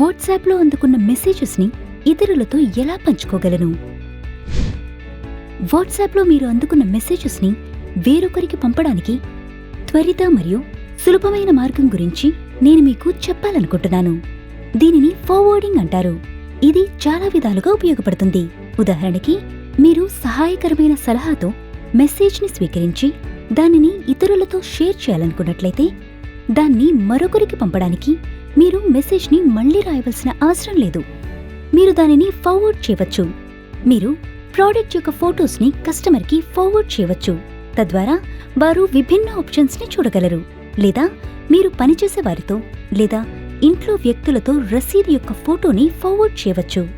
వాట్సాప్లో అందుకున్న మెసేజెస్ని ఇతరులతో ఎలా పంచుకోగలను? వాట్సాప్లో మీరు అందుకున్న మెసేజెస్ని వేరొకరికి పంపడానికి త్వరిత మరియు సులభమైన మార్గం గురించి నేను మీకు చెప్పాలనుకుంటున్నాను. దీనిని ఫార్వర్డింగ్ అంటారు. ఇది చాలా విధాలుగా ఉపయోగపడుతుంది. ఉదాహరణకి మీరు సహాయకరమైన సలహాతో మెసేజ్ని స్వీకరించి దానిని ఇతరులతో షేర్ చేయాలనుకున్నట్లయితే దాన్ని మరొకరికి పంపడానికి మీరు మెసేజ్ని మళ్ళీ రాయవలసిన అవసరం లేదు. మీరు దానిని ఫార్వర్డ్ చేయవచ్చు. మీరు ప్రోడక్ట్ యొక్క ఫోటోస్ని కస్టమర్కి ఫార్వర్డ్ చేయవచ్చు. తద్వారా వారు విభిన్న ఆప్షన్స్ని చూడగలరు. లేదా మీరు పనిచేసే వారితో లేదా ఇంట్లో వ్యక్తులతో రసీదు యొక్క ఫోటోని ఫార్వర్డ్ చేయవచ్చు.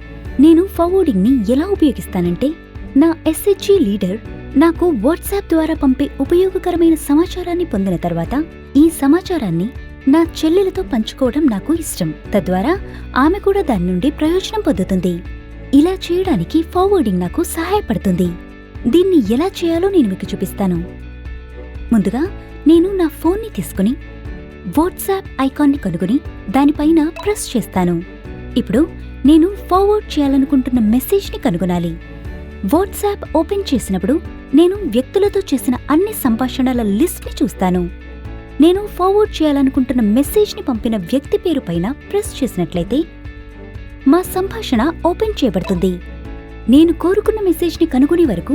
నేను ఫార్వర్డింగ్ని ఎలా ఉపయోగిస్తానంటే నా ఎస్హెచ్జి లీడర్ నాకు వాట్సాప్ ద్వారా పంపే ఉపయోగకరమైన సమాచారాన్ని పొందిన తర్వాత ఈ సమాచారాన్ని నా చెల్లెలతో పంచుకోవడం నాకు ఇష్టం. తద్వారా ఆమె కూడా దాని నుండి ప్రయోజనం పొందుతుంది. ఇలా చేయడానికి ఫార్వర్డింగ్ నాకు సహాయపడుతుంది. దీన్ని ఎలా చేయాలో నేను మీకు చూపిస్తాను. ముందుగా నేను నా ఫోన్ని తీసుకుని వాట్సాప్ ఐకాన్ని కనుగొని దానిపైన ప్రెస్ చేస్తాను. ఇప్పుడు నేను ఫార్వర్డ్ చేయాలనుకుంటున్న మెసేజ్ని కనుగొనాలి. వాట్సాప్ ఓపెన్ చేసినప్పుడు నేను వ్యక్తులతో చేసిన అన్ని సంభాషణల లిస్ట్ని చూస్తాను. నేను ఫార్వర్డ్ చేయాలనుకుంటున్న మెసేజ్ని పంపిన వ్యక్తి పేరు పైన ప్రెస్ చేసినట్లయితే మా సంభాషణ ఓపెన్ చేయబడుతుంది. నేను కోరుకున్న మెసేజ్ని కనుగొనే వరకు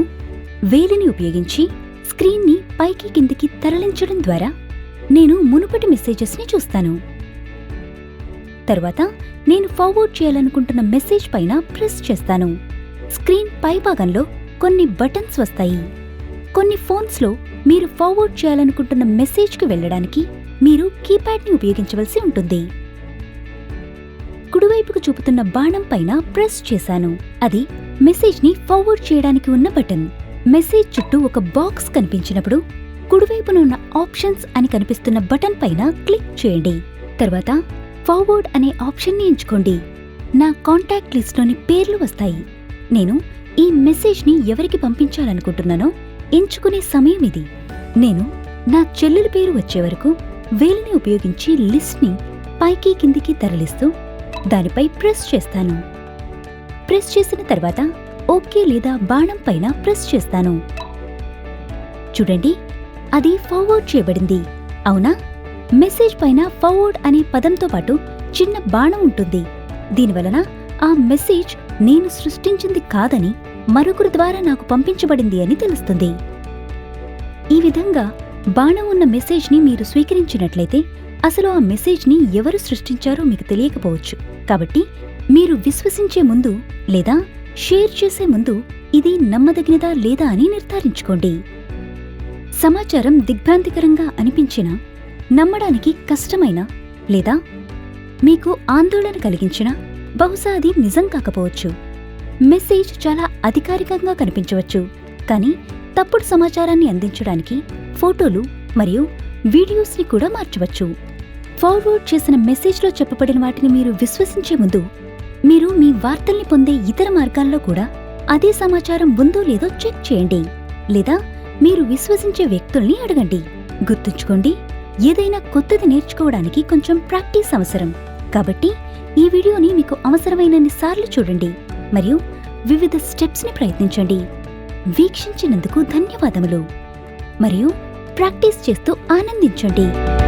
వేలిని ఉపయోగించి స్క్రీన్ని పైకి కిందికి తరలించడం ద్వారా నేను మునుపటి మెసేజెస్ని చూస్తాను. తరువాత నేను ఫార్వర్డ్ చేయాలనుకుంటున్న మెసేజ్ పైన ప్రెస్ చేస్తాను. స్క్రీన్ పై భాగంలో కొన్ని బటన్స్ వస్తాయి. కొన్ని ఫోన్స్లో మీరు ఫార్వర్డ్ చేయాలనుకుంటున్న మెసేజ్కి వెళ్ళడానికి మీరు కీప్యాడ్ని ఉపయోగించవలసి ఉంటుంది. కుడివైపుకు చూపుతున్న బాణం పైన ప్రెస్ చేశాను. అది మెసేజ్ని ఫార్వర్డ్ చేయడానికి ఉన్న బటన్ మెసేజ్ చుట్టూ ఒక బాక్స్ కనిపించినప్పుడు కుడివైపున ఉన్న ఆప్షన్స్ అని కనిపిస్తున్న బటన్ పైన క్లిక్ చేయండి. తర్వాత ఫార్వర్డ్ అనే ఆప్షన్ని ఎంచుకోండి. నా కాంటాక్ట్ లిస్ట్లోని పేర్లు వస్తాయి. నేను ఈ మెసేజ్ని ఎవరికి పంపించాలనుకుంటున్నానో ఎంచుకునే సమయం ఇది. నేను నా చెల్లెల పేరు వచ్చే వరకు వేలిని ఉపయోగించి లిస్ట్ని పైకి కిందికి తరలిస్తూ దానిపై ప్రెస్ చేస్తాను. ప్రెస్ చేసిన తర్వాత ఓకే లేదా బాణం పైన ప్రెస్ చేస్తాను. చూడండి అది ఫార్వర్డ్ చేయబడింది. అవునా? మెసేజ్ పైన ఫార్వర్డ్ అనే పదంతో పాటు చిన్న బాణం ఉంటుంది. దీనివలన ఆ మెసేజ్ నేను సృష్టించింది కాదని మరొకరు ద్వారా నాకు పంపించబడింది అని తెలుస్తుంది. ఈ విధంగా బాణం ఉన్న మెసేజ్ని మీరు స్వీకరించినట్లయితే అసలు ఆ మెసేజ్ని ఎవరు సృష్టించారో మీకు తెలియకపోవచ్చు. కాబట్టి మీరు విశ్వసించే ముందు లేదా షేర్ చేసే ముందు ఇది నమ్మదగినదా లేదా అని నిర్ధారించుకోండి. సమాచారం దిగ్భ్రాంతికరంగా అనిపించినా నమ్మడానికి కష్టమైన లేదా మీకు ఆందోళన కలిగించినా బహుశా అది నిజం కాకపోవచ్చు. మెసేజ్ చాలా అధికారికంగా కనిపించవచ్చు. కానీ తప్పుడు సమాచారాన్ని అందించడానికి ఫోటోలు మరియు వీడియోస్ని కూడా మార్చవచ్చు. ఫార్వర్డ్ చేసిన మెసేజ్లో చెప్పబడిన వాటిని మీరు విశ్వసించే ముందు మీరు మీ వార్తల్ని పొందే ఇతర మార్గాల్లో కూడా అదే సమాచారం ఉందో లేదో చెక్ చేయండి. లేదా మీరు విశ్వసించే వ్యక్తుల్ని అడగండి. గుర్తుంచుకోండి ఏదైనా కొత్తది నేర్చుకోవడానికి కొంచెం ప్రాక్టీస్ అవసరం. కాబట్టి ఈ వీడియోని మీకు అవసరమైనన్ని సార్లు చూడండి. మరియు వివిధ స్టెప్స్ని ప్రయత్నించండి. వీక్షించినందుకు ధన్యవాదములు. మరియు ప్రాక్టీస్ చేస్తూ ఆనందించండి.